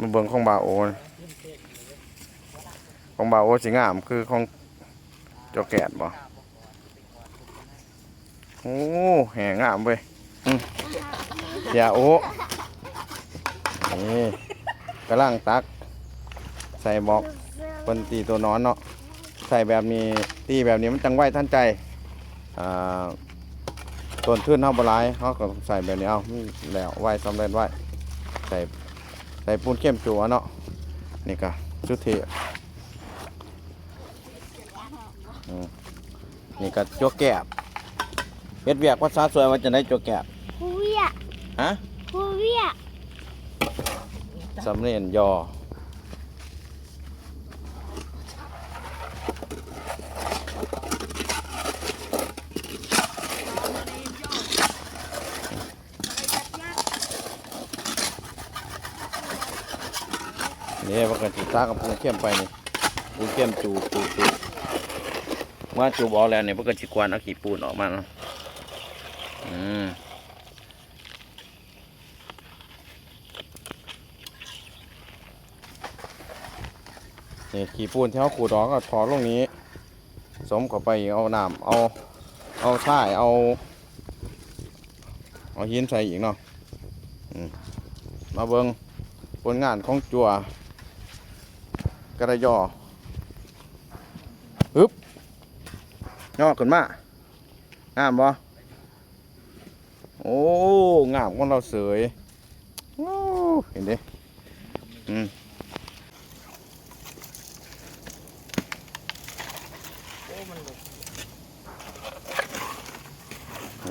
มาเบิ่งของบาโอนของบาโอสิงามคือของเจ้าแกดบ่โอ้แห่งามเว้ยอย่าโอนี่กำลังตัก ใส่บอกเปิ้นตีตัวนอนเนาะใส่แบบนี้ตีแบบนี้มันจังไว้ท่านใจอ่าต้นทุนเฮาบลายเฮาก็ใส่แบบนี้เอาแล้วไว้สำเร็จไว้ใส่ ใส่ปูนเข้มจัวเนาะนี่ก็สุดเทอืมนี่ก็จัวแกบเฮ็ดเวียกภาษาสวยว่าจะได้จัวแกบฮูเวียฮะฮูเวียสำเร็จยอ นี่ว่ากันจิตากับปูเข้มไปนี่ปูเข้มจูบจูจูว่าจูบออกแล้วเนี่ยพวกกันจิกวนเอาขี้ปูนออกมาเนาะอืมนี่ขี้ปูนที่เขาขูดออกก็ถอดลงนี้ สมเข้าไปเอาน้ำเอา เอาทรายเอา เอาหินใส่อีกเนาะอืมมาเบิงผลงานของจัว กระยอฮึบย่อขึ้นมางามบ่โอ้งามของเราเสยเห็นดิอืม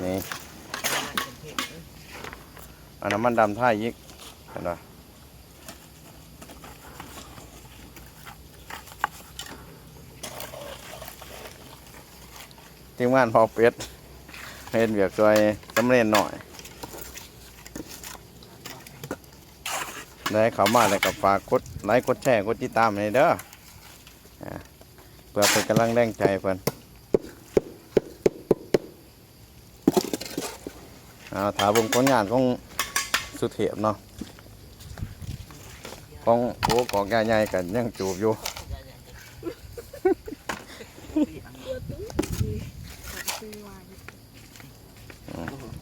นี่อันน้ำมันดำท่ายยิกเห็นไหม ทีมงานพอเป็ดเห็นเบียกช่วยสำเร็จหน่อยได้เขามาแล้วกับฝากกดไลค์กดแชร์กดติดตามให้เด้อเพื่อเป็นกำลังแรงใจเพิ่นเอาถาเบุงผลงานของสุเทพเนาะของโอ้กองใหญ่ๆกันยังจูบอยู่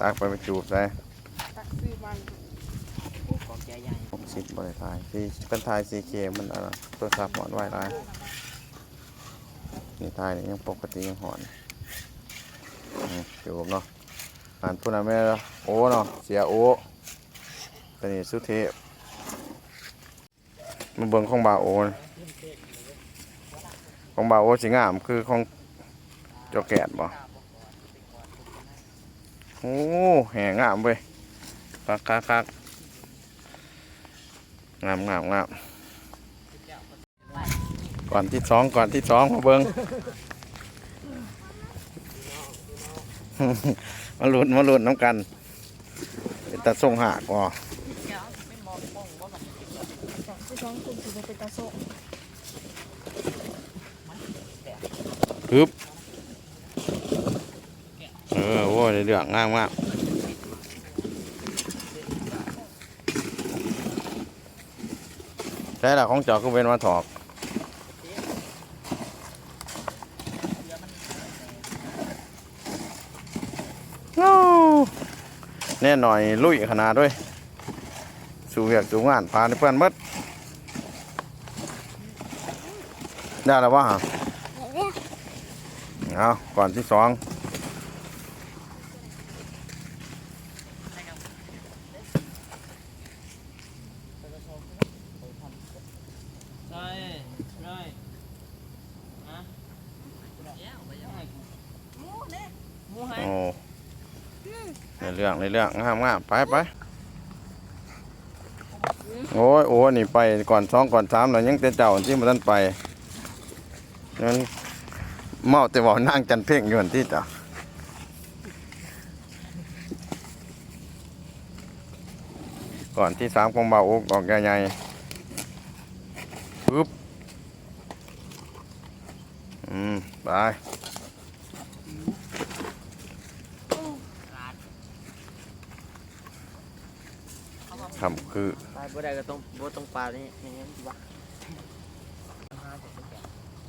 ตักไปไปจูบใส่ของใจใหญ่หกสิบบริทายสีเป็นทายสีเคมันอะไรตัวสับหมอนไว้ได้นี่ทายนี่ยังปกติยังหอนอืมจูบเนาะอ่านพูดนะแม่เนาะโอ้เนาะเสียโอ้เป็นนี่สุเทพมันเบิ่งของบาโอนะของบาโอสิงามคือของเจ้าแกดบ่ โอ้แห่งามเว้ยคักคักคักงามงามงามก่อนที่สองก่อนที่สองมาเบิงมาหลุดมาหลุดน้ำกันเป็นตาส่งหากว่ะที่ท้อคือเป็นตาโซฮึบเออโว้ย เดือดงามมากใช่ละของเจอก็เป็นมาถอกแน่หน่อยลุยขนาดด้วย สู่เวียกสู่งานพาเพื่อนมดได้แล้ววะฮะเอาก่อนที่สอง ใช่ใช่ฮะหมูเนี่ยหมูให้ โอ้ใน เรื่องเรื่องงามงามไปไปโอ้ยโอ้นี่ไปก่อนสองก่อนสามแล้วยังแต่เจ้าที่มาท่านไปงั้นเมาแต่ว่านั่งจันเพ่งอยู่อันที่จ้ะก่อนที่สามของเบาอกออกใหญ่ๆปึ๊บอืมไป ทำคือตายบ่ได้ก็ต้องบ่ต้องปลานี่อย่างนี้ดีวะหาจากแก่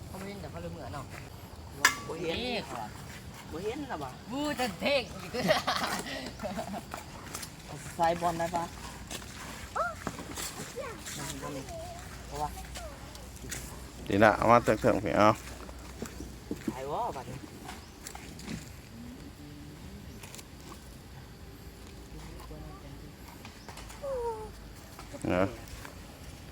เขาไม่เห็นแต่เขาเลยเหมือนเนาะบ่เห็นบ่เห็นล่ะบ่บูจะเท่งใส่บอลได้ปะเพราะว่าดีละเอามาเถิงๆพี่เอาไอ้วะบัดนี้ เนาะไ